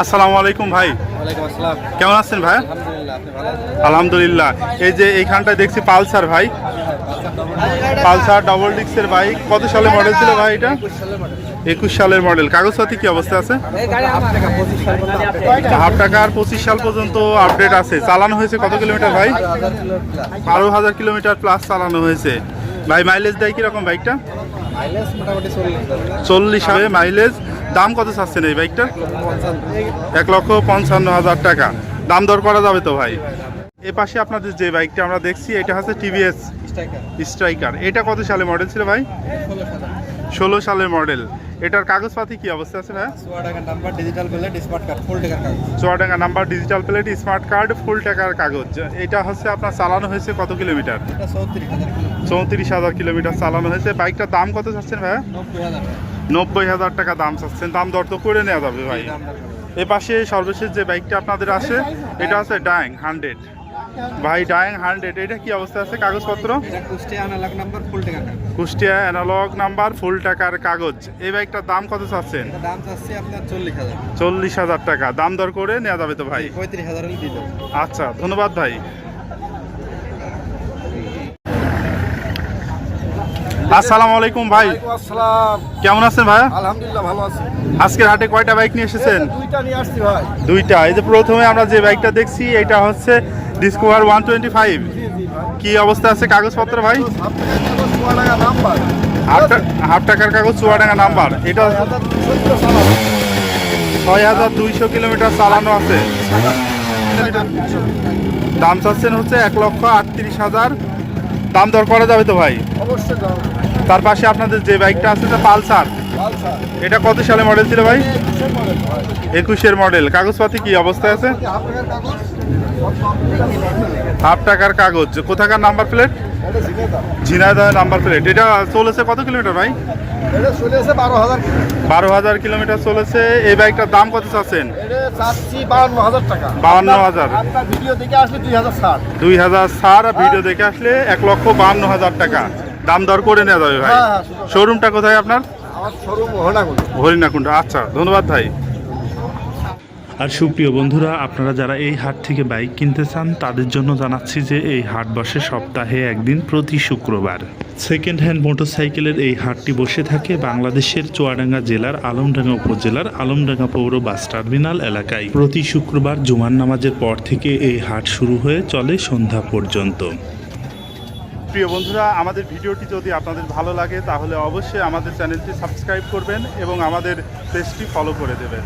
আসসালামু আলাইকুম ভাই। কেমন আছেন ভাই? আলহামদুলিল্লাহ এই যে এইখানটায় দেখছি পালসার ভাই। পালসার ডবল ডিক্সের বাইক কত সালে মডেল ছিল ভাই এটা? একুশ সালের মডেল কাগজপাতি কি অবস্থা আছে? হাফ টাকা আর পঁচিশ সাল পর্যন্ত আপডেট আছে। চালানো হয়েছে কত কিলোমিটার ভাই? বারো হাজার কিলোমিটার প্লাস চালানো হয়েছে। ভাই মাইলেজ দেয় কীরকম বাইকটা চল্লিশ হবে মাইলেজ দাম কত চাচ্ছেন এই বাইকটার? এক লক্ষ পঞ্চান্ন হাজার টাকা। দাম দর করা যাবে তো ভাই? এ পাশে আপনাদের যে বাইকটা আমরা দেখছি এটা হচ্ছে টিভিএস স্ট্রাইকার। এটা কত সালে মডেল ছিল ভাই? ষোলো সালের মডেল এটার কাগজপাতি কি অবস্থা আছে ভাই? সোয়া টাকা number digital plate smart card full টাকার কাগজ। এটা হচ্ছে আপনার চালানো হয়েছে কত কিলোমিটার? চৌত্রিশ হাজার চৌত্রিশ হাজার কিলোমিটার চালানো হয়েছে। বাইকটার দাম কত চাচ্ছেন ভাই? নব্বই হাজার টাকা দাম চাচ্ছেন। দাম দর তো করে নেওয়া যাবে ভাই। এ পাশে সর্বশেষ যে বাইকটা আপনাদের আছে এটা হচ্ছে ডাইং হান্ড্রেড ভাই ডাইং হান্ড্রেড এটা কি অবস্থা আছে? কাগজপত্র? কুষ্টিয়া আনালাক নাম্বার ফুল টাকার কাগজ। অ্যানালগ নাম্বার ফুল টাকার কাগজ। এই বাইকটার দাম কত চাচ্ছেন? দাম চাচ্ছে আপনার চল্লিশ হাজার। টাকা। দাম দর করে নেওয়া যাবে তো ভাই? আচ্ছা ধন্যবাদ ভাই। আসসালামু আলাইকুম ভাই। আসসালাম। কেমন আছেন ভাই আলহামদুলিল্লাহ ভালো আছি। আজকের হাটে কয়টা বাইক নিয়ে এসেছেন? দুইটা নিয়ে আসছি ভাই। দুইটা। এই যে প্রথমে আমরা যে বাইকটা দেখছি এটা হচ্ছে ডিসকভার ওয়ান টোয়েন্টি ফাইভ কি অবস্থা আছে কাগজপত্র ভাই? হাফ টাকার কাগজ চুয়াডাঙ্গা নাম্বার। এটা ছয় হাজার দুইশো কিলোমিটার চালানো আছে। দাম চাচ্ছেন হচ্ছে এক লক্ষ আটত্রিশ হাজার। দাম দর করা যাবে তো ভাই? অবশ্যই তার পাশে আপনাদের যে বাইকটা আছে এটা পালসার। এটা কত সালে মডেল ছিল ভাই? একুশের মডেল কাগজপাতি কি অবস্থায় আছে? হাফ টাকার কাগজ। কোথাকার number plate Jhenaidah number plate এটা চলেছে কত কিলোমিটার ভাই? বারো হাজার কিলোমিটার চলেছে। এই বাইকটার দাম কত চাচ্ছেন? বাউন্ন হাজার। টাকা 52,000 আপনার ভিডিও দেখে আসলে দুই হাজার ষাট। সার ভিডিও দেখে আসলে এক লক্ষ বাহান্ন হাজার টাকা। দাম দর করে নেওয়া যাবে ভাই? হ্যাঁ, হ্যাঁ, শোরুমটা কোথায় আপনার? হরিণাকুণ্ড। আচ্ছা ধন্যবাদ ভাই। আর সুপ্রিয় বন্ধুরা আপনারা যারা এই হাট থেকে বাইক কিনতে চান তাদের জন্য জানাচ্ছি যে এই হাট বসে সপ্তাহে একদিন প্রতি শুক্রবার। সেকেন্ড হ্যান্ড মোটরসাইকেলের এই হাটটি বসে থাকে বাংলাদেশের চুয়াডাঙ্গা জেলার আলমডাঙ্গা উপজেলার আলমডাঙ্গা পৌর বাস টার্মিনাল এলাকায়। প্রতি শুক্রবার জুমার নামাজের পর থেকে এই হাট শুরু হয়ে চলে সন্ধ্যা পর্যন্ত। প্রিয় বন্ধুরা, আমাদের ভিডিওটি যদি আপনাদের ভালো লাগে, তাহলে অবশ্যই আমাদের চ্যানেলটি সাবস্ক্রাইব করবেন এবং আমাদের পেজটি ফলো করে দেবেন।